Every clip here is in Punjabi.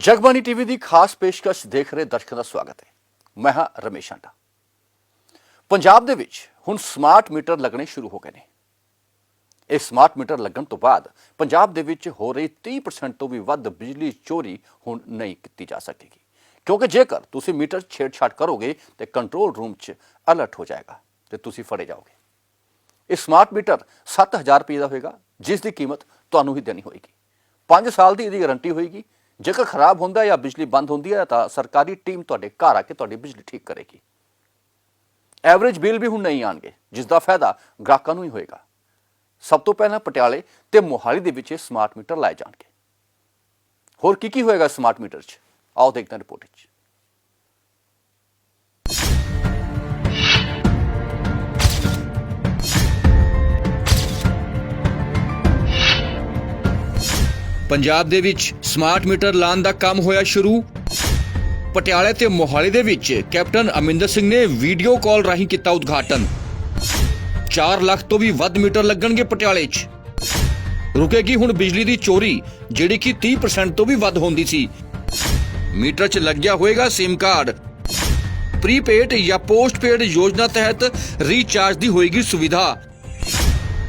ਜਗਬਾਣੀ ਟੀਵੀ ਦੀ ਖਾਸ ਪੇਸ਼ਕਸ਼ ਦੇਖ ਰਹੇ ਦਰਸ਼ਕਾਂ ਦਾ ਸਵਾਗਤ ਹੈ। ਮੈਂ ਹਾਂ ਰਮੇਸ਼ ਆਂਡਾ ਪੰਜਾਬ ਦੇ ਵਿੱਚ ਹੁਣ ਸਮਾਰਟ ਮੀਟਰ ਲੱਗਣੇ ਸ਼ੁਰੂ ਹੋ ਗਏ ਨੇ। ਇਹ ਸਮਾਰਟ ਮੀਟਰ ਲੱਗਣ ਤੋਂ ਬਾਅਦ ਪੰਜਾਬ ਦੇ ਵਿੱਚ ਹੋ ਰਹੀ 30% ਤੋਂ ਵੀ ਵੱਧ ਬਿਜਲੀ ਚੋਰੀ ਹੁਣ ਨਹੀਂ ਕੀਤੀ ਜਾ ਸਕੇਗੀ। ਕਿਉਂਕਿ ਜੇਕਰ ਤੁਸੀਂ ਮੀਟਰ ਛੇੜਛਾੜ ਕਰੋਗੇ ਤੇ ਕੰਟਰੋਲ ਰੂਮ 'ਚ ਅਲਰਟ ਹੋ ਜਾਏਗਾ ਤੇ ਤੁਸੀਂ ਫੜੇ ਜਾਓਗੇ। ਇਹ ਸਮਾਰਟ ਮੀਟਰ 7000 ਰੁਪਏ ਦਾ ਹੋਏਗਾ, ਜਿਸ ਦੀ ਕੀਮਤ ਤੁਹਾਨੂੰ ਹੀ ਦੇਣੀ ਹੋਏਗੀ। 5 ਸਾਲ ਦੀ ਇਹਦੀ ਗਾਰੰਟੀ ਹੋਏਗੀ ਜੇਕਰ ਖਰਾਬ ਹੁੰਦਾ ਜਾਂ ਬਿਜਲੀ ਬੰਦ ਹੁੰਦੀ ਹੈ, ਤਾਂ ਸਰਕਾਰੀ ਟੀਮ ਤੁਹਾਡੇ ਘਰ ਆ ਕੇ ਤੁਹਾਡੀ ਬਿਜਲੀ ਠੀਕ ਕਰੇਗੀ। ਐਵਰੇਜ ਬਿੱਲ ਵੀ ਹੁਣ ਨਹੀਂ ਆਣਗੇ ਜਿਸ ਦਾ ਫਾਇਦਾ ਗ੍ਰਾਹਕਾਂ ਨੂੰ ਹੀ ਹੋਏਗਾ। ਸਭ ਤੋਂ ਪਹਿਲਾਂ ਪਟਿਆਲੇ ਤੇ ਮੋਹਾਲੀ ਦੇ ਵਿੱਚ ਇਹ ਸਮਾਰਟ ਮੀਟਰ ਲਾਏ ਜਾਣਗੇ। ਹੋਰ ਕੀ ਕੀ ਹੋਏਗਾ ਸਮਾਰਟ ਮੀਟਰ 'ਚ? ਆਓ ਦੇਖਦੇ ਹਾਂ ਰਿਪੋਰਟ 'ਚ। ਪੰਜਾਬ ਦੇ ਵਿੱਚ ਸਮਾਰਟ ਮੀਟਰ ਲਾਉਣ ਦਾ ਕੰਮ ਹੋਇਆ ਸ਼ੁਰੂ। ਪਟਿਆਲੇ ਤੇ ਮੋਹਾਲੀ ਦੇ ਵਿੱਚ ਕੈਪਟਨ ਅਮਿੰਦਰ ਸਿੰਘ ਨੇ ਵੀਡੀਓ ਕਾਲ ਰਾਹੀਂ ਕੀਤਾ ਉਦਘਾਟਨ। 4 ਲੱਖ ਤੋਂ ਵੀ ਵੱਧ ਮੀਟਰ ਲੱਗਣਗੇ ਪਟਿਆਲੇ 'ਚ। ਰੁਕੇਗੀ ਹੁਣ ਬਿਜਲੀ ਦੀ ਚੋਰੀ, ਜਿਹੜੀ ਕਿ 30% ਤੋਂ ਵੀ ਵੱਧ ਹੁੰਦੀ ਸੀ। ਮੀਟਰ 'ਚ ਲੱਗਿਆ ਹੋਏਗਾ SIM ਕਾਰਡ। ਪ੍ਰੀਪੇਡ ਜਾਂ ਪੋਸਟਪੇਡ ਯੋਜਨਾ ਤਹਿਤ ਰੀਚਾਰਜ ਦੀ ਹੋਏਗੀ ਸੁਵਿਧਾ।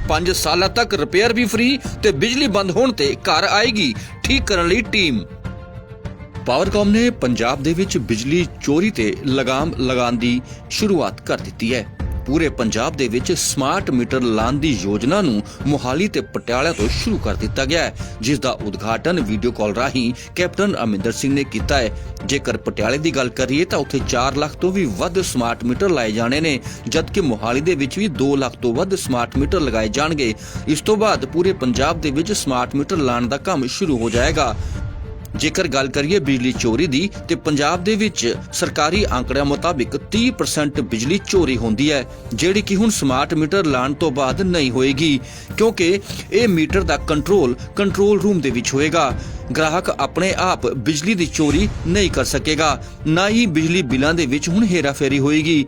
5 ਸਾਲਾਂ ਤੱਕ ਰਿਪੇਅਰ ਵੀ ਫ੍ਰੀ ਤੇ ਬਿਜਲੀ ਬੰਦ ਹੋਣ ਤੇ ਘਰ ਆਏਗੀ। ਠੀਕ ਕਰਨ ਲਈ ਟੀਮ ਪਾਵਰਕਾਮ ਨੇ ਪੰਜਾਬ ਦੇ ਵਿੱਚ ਬਿਜਲੀ ਚੋਰੀ ਤੇ ਲਗਾਮ ਲਗਾਉਣ ਦੀ ਸ਼ੁਰੂਆਤ ਕਰ ਦਿੱਤੀ ਹੈ। ਪੂਰੇ ਪੰਜਾਬ ਦੇ ਵਿੱਚ ਸਮਾਰਟ ਮੀਟਰ ਲਾਉਣ ਦੀ ਯੋਜਨਾ ਨੂੰ ਮੁਹਾਲੀ ਤੇ ਪਟਿਆਲਾ ਤੋਂ ਸ਼ੁਰੂ ਕਰ ਦਿੱਤਾ ਗਿਆ ਹੈ, ਜਿਸ ਦਾ ਉਦਘਾਟਨ ਵੀਡੀਓ ਕਾਲ ਰਾਹੀਂ ਕੈਪਟਨ ਅਮਿੰਦਰ ਸਿੰਘ ਨੇ ਕੀਤਾ ਹੈ। ਜੇਕਰ ਪਟਿਆਲੇ ਦੀ ਗੱਲ ਕਰੀਏ ਤਾਂ ਉੱਥੇ 4 ਲੱਖ ਤੋਂ ਵੀ ਵੱਧ ਸਮਾਰਟ ਮੀਟਰ ਲਾਏ ਜਾਣੇ ਨੇ, ਜਦਕਿ ਮੋਹਾਲੀ ਦੇ ਵਿੱਚ ਵੀ 2 ਲੱਖ ਤੋਂ ਵੱਧ ਸਮਾਰਟ ਮੀਟਰ ਲਗਾਏ ਜਾਣਗੇ। ਇਸ ਤੋਂ ਬਾਅਦ ਪੂਰੇ ਪੰਜਾਬ ਦੇ ਵਿੱਚ ਸਮਾਰਟ ਮੀਟਰ ਲਾਉਣ ਦਾ ਕੰਮ ਸ਼ੁਰੂ ਹੋ ਜਾਏਗਾ। ਜੇਕਰ ਗੱਲ ਕਰੀਏ ਬਿਜਲੀ ਚੋਰੀ ਦੀ, ਤੇ ਪੰਜਾਬ ਦੇ ਵਿੱਚ ਸਰਕਾਰੀ ਆંકੜਿਆਂ ਮੁਤਾਬਿਕ 30% ਬਿਜਲੀ ਚੋਰੀ ਹੁੰਦੀ ਹੈ, ਜਿਹੜੀ ਕਿ ਹੁਣ ਸਮਾਰਟ ਮੀਟਰ ਲਾਉਣ ਤੋਂ ਬਾਅਦ ਨਹੀਂ ਹੋਏਗੀ, ਕਿਉਂਕਿ ਇਹ ਮੀਟਰ ਦਾ ਕੰਟਰੋਲ ਕੰਟਰੋਲ ਰੂਮ ਦੇ ਵਿੱਚ ਹੋਏਗਾ। ਗ੍ਰਾਹਕ ਆਪਣੇ ਆਪ ਬਿਜਲੀ ਦੀ ਚੋਰੀ ਨਹੀਂ ਕਰ ਸਕੇਗਾ, ਨਾ ਹੀ ਬਿਜਲੀ ਬਿੱਲਾਂ ਦੇ ਵਿੱਚ ਹੁਣ ਹੇਰਾਫੇਰੀ ਹੋਏਗੀ।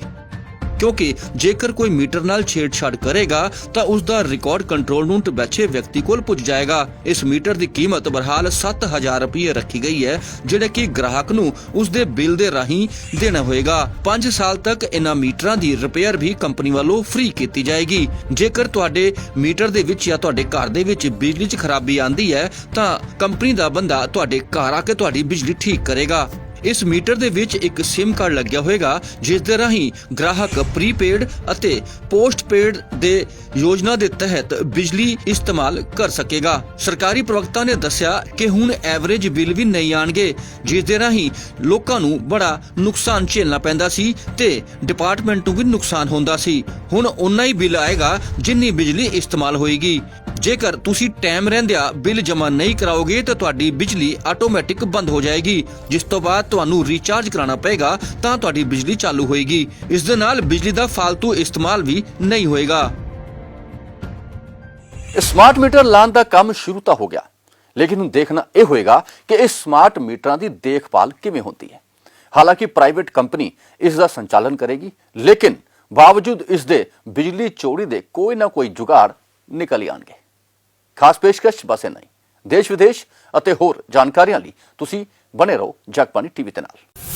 ਕਿਉਂਕਿ ਜੇਕਰ ਕੋਈ ਮੀਟਰ ਨਾਲ ਛੇੜਛਾੜ ਕਰੇਗਾ, ਤਾਂ ਉਸ ਦਾ ਰਿਕਾਰਡ ਕੰਟਰੋਲ ਰੂਮ ਤੇ ਬੈਠੇ ਵਿਅਕਤੀ ਕੋਲ ਪੁੱਜ ਜਾਏਗਾ। ਇਸ ਮੀਟਰ ਦੀ ਕੀਮਤ ਬਰਹਾਲ 7000 ਰੁਪਏ ਰੱਖੀ ਗਈ ਹੈ, ਜਿਹੜਾ ਕਿ ਗ੍ਰਾਹਕ ਨੂੰ ਉਸ ਦੇ ਬਿੱਲ ਦੇ ਰਾਹੀਂ ਦੇਣਾ ਹੋਏਗਾ। 5 ਸਾਲ ਤੱਕ ਇਹਨਾਂ ਮੀਟਰਾਂ ਦੀ ਰਿਪੇਅਰ ਵੀ ਕੰਪਨੀ ਵੱਲੋਂ ਫ੍ਰੀ ਕੀਤੀ ਜਾਏਗੀ। ਜੇਕਰ ਤੁਹਾਡੇ ਮੀਟਰ ਦੇ ਵਿੱਚ ਜਾਂ ਤੁਹਾਡੇ ਘਰ ਦੇ ਵਿੱਚ ਬਿਜਲੀ 'ਚ ਖਰਾਬੀ ਆਂਦੀ ਹੈ, ਤਾਂ ਕੰਪਨੀ ਦਾ ਬੰਦਾ ਤੁਹਾਡੇ ਘਰ ਆ ਕੇ ਤੁਹਾਡੀ ਬਿਜਲੀ ਠੀਕ ਕਰੇਗਾ। ਇਸ ਮੀਟਰ ਦੇ ਵਿੱਚ ਇੱਕ SIM ਕਾਰਡ ਲੱਗਿਆ ਹੋਏਗਾ ਜਿਸ ਦੇ ਰਾਹੀਂ ਗ੍ਰਾਹਕ ਪ੍ਰੀਪੇਡ ਅਤੇ ਪੋਸਟਪੇਡ ਦੇ ਯੋਜਨਾ ਦੇ ਤਹਿਤ ਬਿਜਲੀ ਇਸਤੇਮਾਲ ਕਰ ਸਕੇਗਾ। ਸਰਕਾਰੀ ਪ੍ਰਵਕਤਾ ਨੇ ਦੱਸਿਆ ਕਿ ਹੁਣ ਐਵਰੇਜ ਬਿੱਲ ਵੀ ਨਹੀਂ ਆਣਗੇ, ਜਿਸ ਦੇ ਰਾਹੀਂ ਲੋਕਾਂ ਨੂੰ ਬੜਾ ਨੁਕਸਾਨ ਝੇਲਣਾ ਪੈਂਦਾ ਸੀ ਤੇ ਡਿਪਾਰਟਮੈਂਟ ਨੂੰ ਵੀ ਨੁਕਸਾਨ ਹੁੰਦਾ ਸੀ। ਹੁਣ ਉਨਾ ਹੀ ਬਿੱਲ ਆਏਗਾ ਜਿੰਨੀ ਬਿਜਲੀ ਇਸਤੇਮਾਲ ਹੋਏਗੀ। ਜੇਕਰ ਤੁਸੀਂ ਟਾਈਮ ਰਹਿੰਦਿਆਂ ਬਿੱਲ ਜਮ੍ਹਾਂ ਨਹੀਂ ਕਰਾਓਗੇ ਤਾਂ ਤੁਹਾਡੀ ਬਿਜਲੀ ਆਟੋਮੈਟਿਕ ਬੰਦ ਹੋ ਜਾਏਗੀ। ਜਿਸ ਤੋਂ ਬਾਅਦ ਤੁਹਾਨੂੰ ਰੀਚਾਰਜ ਕਰਾਉਣਾ ਪਏਗਾ ਤਾਂ ਤੁਹਾਡੀ ਬਿਜਲੀ ਚਾਲੂ ਹੋਏਗੀ। ਇਸ ਦੇ ਨਾਲ ਬਿਜਲੀ ਦਾ ਫालतू ਇਸਤੇਮਾਲ ਵੀ ਨਹੀਂ ਹੋਏਗਾ। ਸਮਾਰਟ ਮੀਟਰ ਲਾਉਣ ਦਾ ਕੰਮ ਸ਼ੁਰੂ ਤਾਂ ਹੋ ਗਿਆ। ਲੇਕਿਨ ਹੁਣ ਦੇਖਣਾ ਇਹ ਹੋਏਗਾ ਕਿ ਇਸ ਸਮਾਰਟ ਮੀਟਰਾਂ ਦੀ ਦੇਖਭਾਲ ਕਿਵੇਂ ਹੁੰਦੀ ਹੈ। ਹਾਲਾਂਕਿ ਪ੍ਰਾਈਵੇਟ ਕੰਪਨੀ ਇਸ ਦਾ ਸੰਚਾਲਨ ਕਰੇਗੀ, ਲੇਕਿਨ ਬਾਵਜੂਦ ਇਸ ਦੇ ਬਿਜਲੀ ਚੋਰੀ ਦੇ ਕੋਈ ਨਾ ਕੋਈ ਜੁਗਾੜ ਨਿਕਲ ਹੀ ਆਣਗੇ ਖਾਸ ਪੇਸ਼ਕਸ਼ ਬਸ ਨਹੀਂ ਦੇਸ਼ ਵਿਦੇਸ਼ ਅਤੇ ਹੋਰ ਜਾਣਕਾਰੀਆਂ ਲਈ ਤੁਸੀਂ ਬਣੇ ਰਹੋ ਜਗਬਾਣੀ ਟੀਵੀ ਦੇ ਨਾਲ।